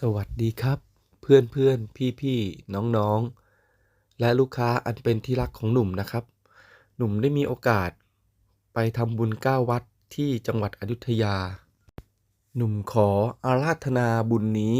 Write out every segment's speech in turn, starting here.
สวัสดีครับ เพื่อนเพื่อนพี่พี่น้องน้องและลูกค้าอันเป็นที่รักของหนุ่มนะครับ หนุ่มได้มีโอกาส ไปทำบุญเก้าวัดที่จังหวัดอยุธยา หนุ่มขออาราธนาบุญนี้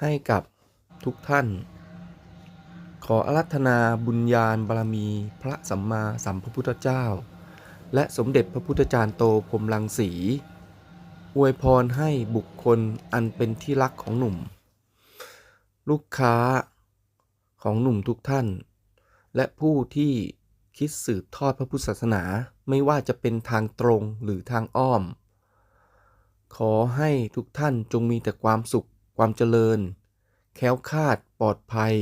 ให้กับทุกท่าน ขออาราธนาบุญญาณบารมี พระสัมมาสัมพุทธเจ้า และสมเด็จพระพุทธจารย์โตพรมรังสี อวยพรให้บุคคลอันเป็นที่รักของหนุ่ม ลูกค้าของหนุ่มทุกท่าน และผู้ที่คิดสืบทอดพระพุทธศาสนาไม่ว่าจะเป็นทางตรงหรือทางอ้อม ขอให้ทุกท่านจงมีแต่ความสุขความเจริญ แค้วคาดปลอดภัย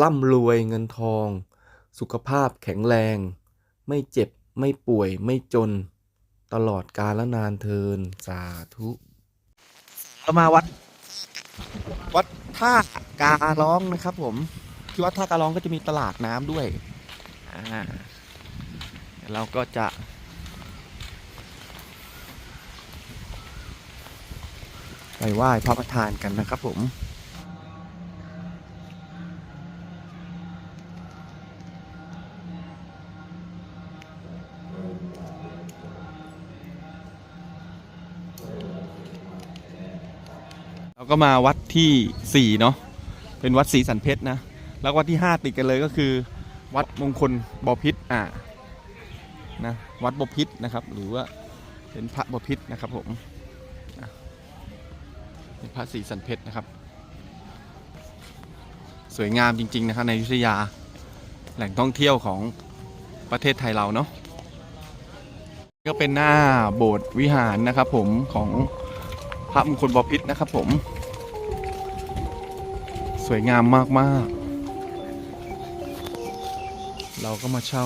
ร่ำรวยเงินทอง สุขภาพแข็งแรง ไม่เจ็บไม่ป่วยไม่จน ตลอดกาลนานเทินสาธุเรามาวัด วัดท่าการ้องนะครับ ผมที่วัดท่าการ้องก็จะมีตลาดน้ำด้วยอ่าเราก็จะไปไหว้พระประธานกันนะครับผม เราก็มาวัดที่สี่เนาะเป็นวัดศรีสันเพชรนะแล้ววัดที่ห้าติดกันเลยก็คือ วัดมงคลบพิษอ่านะวัดบพิษนะครับ หรือว่าเป็นพระบพิษนะครับผมเป็นพระศรีสันเพชรนะครับ สวยงามจริง ๆ นะครับในอยุธยาแหล่งท่องเที่ยวของประเทศไทยเราเนาะก็เป็นหน้าโบสถ์วิหารนะครับผมของพระมงคลบพิษนะครับผม สวยงามมากๆ เราก็มาเช่า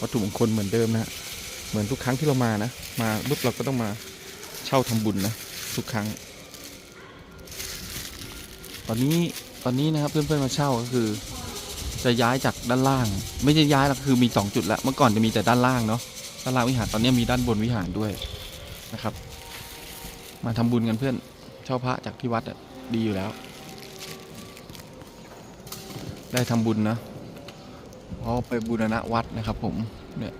วัตถุมงคลเหมือนเดิมนะเหมือนทุกครั้งที่เรามานะ มาปุ๊บเราก็ต้องมาเช่าทำบุญนะทุกครั้ง ตอนนี้ตอนนี้นะครับเพื่อนๆมาเช่าก็คือ จะย้ายจากด้านล่าง ไม่ใช่ย้ายหรอกคือมีสองจุดละเมื่อก่อนจะมีแต่ด้านล่างเนาะด้านล่างวิหารตอนนี้มีด้านบนวิหารด้วยนะครับ มาทำบุญกันเพื่อนเช่าพระจากที่วัดอะดีอยู่แล้ว ได้ทำบุญนะเพราะไปบูรณะวัดนะครับผมเนี่ย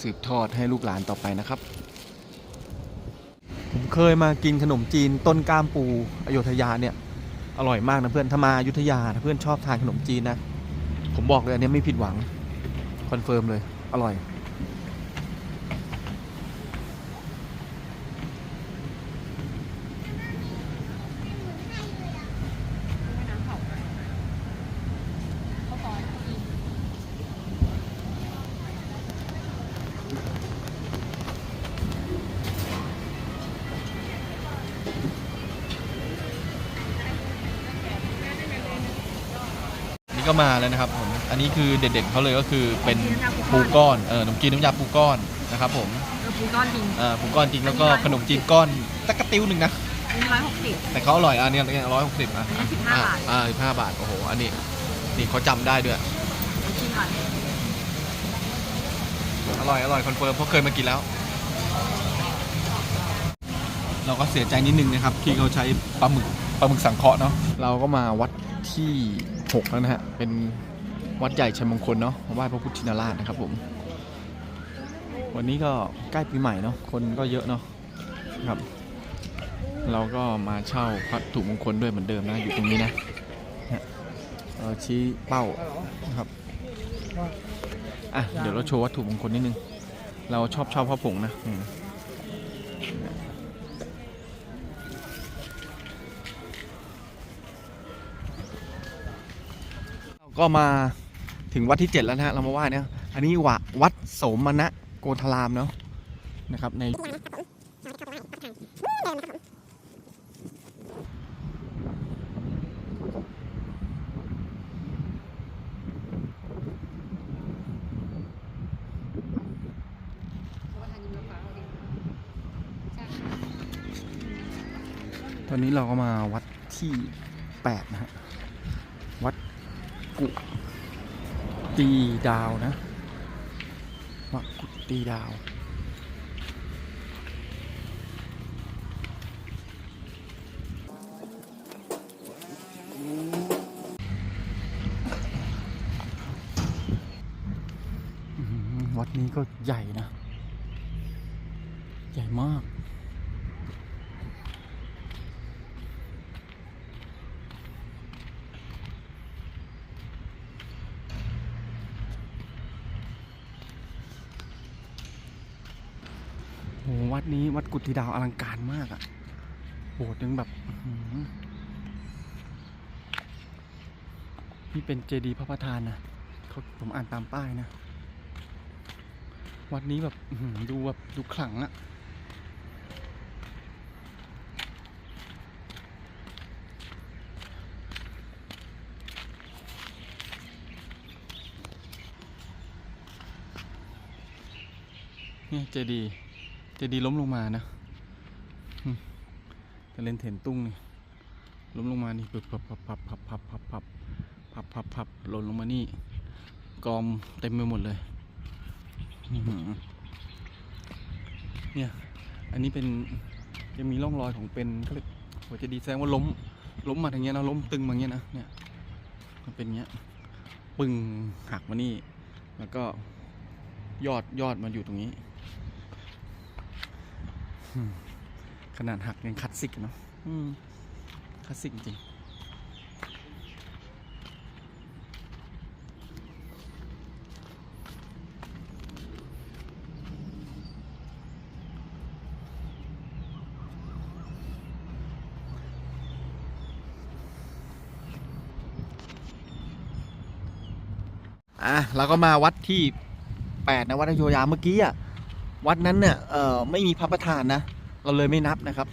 สืบทอดให้ลูกหลานต่อไปนะครับ ผมเคยมากินขนมจีนต้นกล้ามปูอโยธยาเนี่ยอร่อยมากนะเพื่อนถ้ามาอยุธยาถ้าเพื่อนชอบทานขนมจีนนะ ผมบอกเลยอันนี้ไม่ผิดหวังคอนเฟิร์มเลยอร่อย ก็มาแล้วนะครับผมอันนี้คือเด็ดๆเขาเลยก็คือเป็นปูก้อนเออขนมจีนน้ำยาปูก้อนนะครับผมเออปูก้อนจริงเอ่าปูก้อนจริงแล้วก็ขนมจีนก้อนตะกะติ้วหนึ่งนะอันนี้ร้อยหกสิบแต่เขาอร่อยอันนี้ร้อยหกสิบอะอันนี้15อะบาทอ่าสิบห้าบาทโอ้โหอันนี้นี่เขาจำได้ด้วยชิมก่อนอร่อยอร่อยคอนเฟิร์มเพราะเคยมากินแล้ว เราก็เสียใจนิดนึงนะครับ ที่เขาใช้ปลาหมึกปลาหมึกสังเคราะห์เนาะเราก็มาวัดที่6 แล้วนะฮะ เป็นวัดใหญ่ชัยมงคลเนาะไหว้พระพุทธชินราชนะครับผม วันนี้ก็ใกล้ปีใหม่เนาะ คนก็เยอะเนาะครับ เราก็มาเช่าวัตถุมงคลด้วยเหมือนเดิมนะ อยู่ตรงนี้นะเออชี้เป้านะครับอะเดี๋ยวเราโชว์วัตถุมงคลนิดนึง เราชอบชอบพระผงนะ ก็มาถึงวัดที่ 7 แล้วนะฮะเรามาไหว้เนี่ยอันนี้วะวัดโสมณะโกธารามเนาะนะครับในตอนนี้เราก็มาวัดที่ 8 นะฮะ กุตีดาวนะมักกุตีดาววัดนี้ก็ใหญ่นะ ใหญ่มาก โหวัดนี้วัดกุฏิดาวอลังการมากอะ่ะโบสถ์ยังแบบนี่เป็นเจดีย์พระประธานนะเขาผมอ่านตามป้ายนะ วัดนี้แบบดูแบบดูขลังอะเนี่ยเจดีย์ เจดีล้มลงมานะอืมแต่เลนเถนตุ้งนี่ล้มลงมานี่ปึ๊บพับพับพับพับพับพับพับพับพับพับหล่นลงมานี่ กอมเต็มไปหมดเลยเนี่ย อันนี้เป็นยังมีร่องรอยของเป็นเขาเรียกหัวเจดีแสดงว่าล้ม ล้มมาทางเงี้ยนะล้มตึงมาเงี้ยนะเนี่ยมันเป็นเงี้ยปึ้งหักมานี่ แล้วก็ยอดยอดมาอยู่ตรงนี้ ขนาดหักยังคลาสสิกเนาะคลาสสิกจริงอะเราก็มาวัดที่แปดนะวัดอโยธยาเมื่อกี้อะ วัดนั้นเนี่ยเอ่อไม่มีพระประธานนะ เราเลยไม่นับนะครับ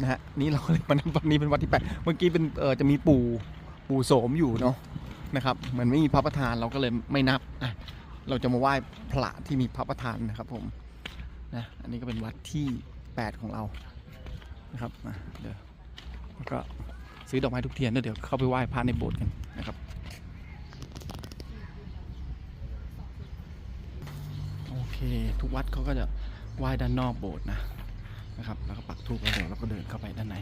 นะฮะนี่เราเลยมานับวันนี้เป็นวัดที่แปดเมื่อกี้เป็นเอ่อจะมีปู่ปู่โสมอยู่เนาะนะครับเหมือนไม่มีพระประธานเราก็เลยไม่นับอะเราจะมาไหว้พระที่มีพระประธานนะครับผมนะอันนี้ก็เป็นวัดที่แปดของเรานะครับมาเดี๋ยวแล้วก็ซื้อดอกไม้ทุกเทียนแล้วเดี๋ยวเข้าไปไหว้พระในโบสถ์กันนะครับ คทุกวัดเขาก็จะไหว้ด้านนอกโบสถ์นะนะครับ แล้วก็ปักธูปแล้วเดี๋ยวเราก็เดินเข้าไปด้านใน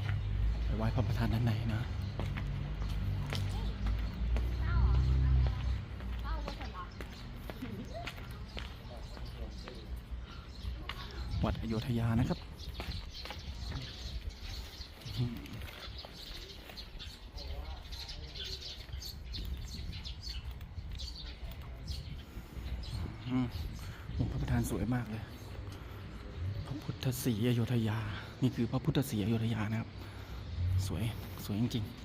ไปไหว้พระประธานด้านในนะวัดอโยธยานะครับอืมานสวยมากเลย พระพุทธศรีอโยธยา นี่คือพระพุทธศรีอโยธยานะครับ สวย สวยจริงๆ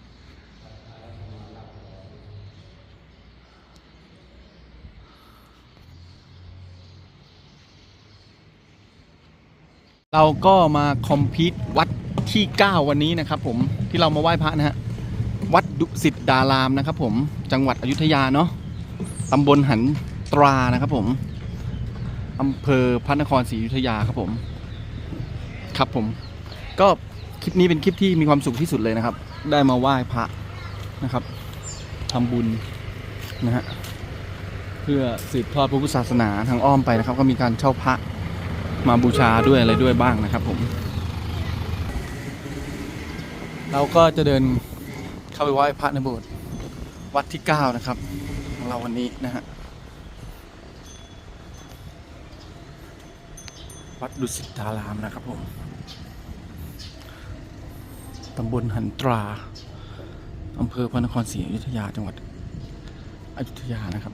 เราก็มาคอมพิววัดที่ 9 วันนี้นะครับผมที่เรามาไหว้พระนะฮะวัดดุสิตดารามนะครับผมจังหวัดอยุธยาเนาะตำบลหันตรานะครับผม อำเภอพระนครศรีอยุธยาครับผม ครับผม ก็คลิปนี้เป็นคลิปที่มีความสุขที่สุดเลยนะครับ ได้มาไหว้พระนะครับทำบุญนะฮะเพื่อสืบทอดพระพุทธศาสนาทางอ้อมไปนะครับ ก็มีการเช่าพระมาบูชาด้วยอะไรด้วยบ้างนะครับผม เราก็จะเดินเข้าไปไหว้พระในโบสถ์วัดที่ 9 นะครับ ของเราวันนี้นะฮะ วัดดุสิตารามนะครับผมตำบลหันตราอำเภอพระนครศรีอยุธยาจังหวัดอยุธยานะครับ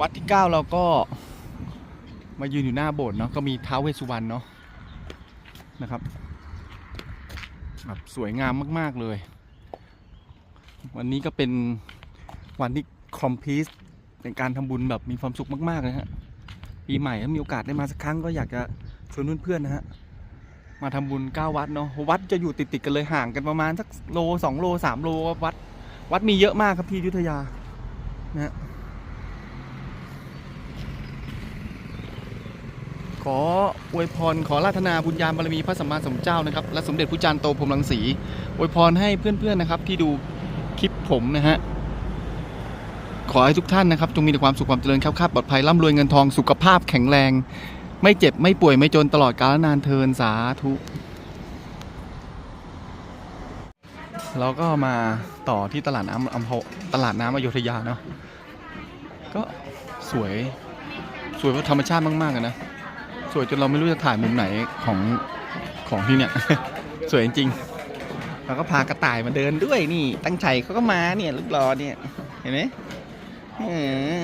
วัดที่ 9 เราก็ มายืนอยู่หน้าโบสถ์เนาะก็มีท้าวเวสสุวรรณเนาะนะครับแบบสวยงามมาก ๆ เลย วันนี้ก็เป็นวันที่คอมพีสเป็นการทำบุญแบบมีความสุขมากๆเลยฮะปีใหม่ถ้ามีโอกาสได้มาสักครั้งก็อยากจะชวนเพื่อนๆนะฮะมาทำบุญ9วัดเนาะวัดจะอยู่ติดๆกันเลยห่างกันประมาณสักโล2โล3โลวัดวัดมีเยอะมากครับที่ยุทธยานะฮะ ขออวยพรขอราธนาบุญญาบารมีพระสัมมาสัมพุทธเจ้านะครับและสมเด็จพระจารย์โตพรมรังสีอวยพรให้เพื่อนๆนะครับ ที่ดูคลิปผมนะฮะขอให้ทุกท่านนะครับจงมีแต่ความสุขความเจริญแคล้วคลาปลอดภัยร่ำรวยเงินทองสุขภาพแข็งแรง ไม่เจ็บไม่ป่วยไม่จนตลอดกาลนานเทินสาธุเราก็มาต่อที่ตลาดน้ำอำเภอตลาดน้ำอโยธยาเนาะก็สวยสวยเพราะธรรมชาติมากๆนะ วยจนเราไม่รู้จะถ่ายมุมไหนของของที่เนี่ย สวยจริงๆเราก็พากระต่ายมาเดินด้วยนี่ ตั้งใจเขาก็มาเนี่ยลูกรอเนี่ย เห็นไหมเออ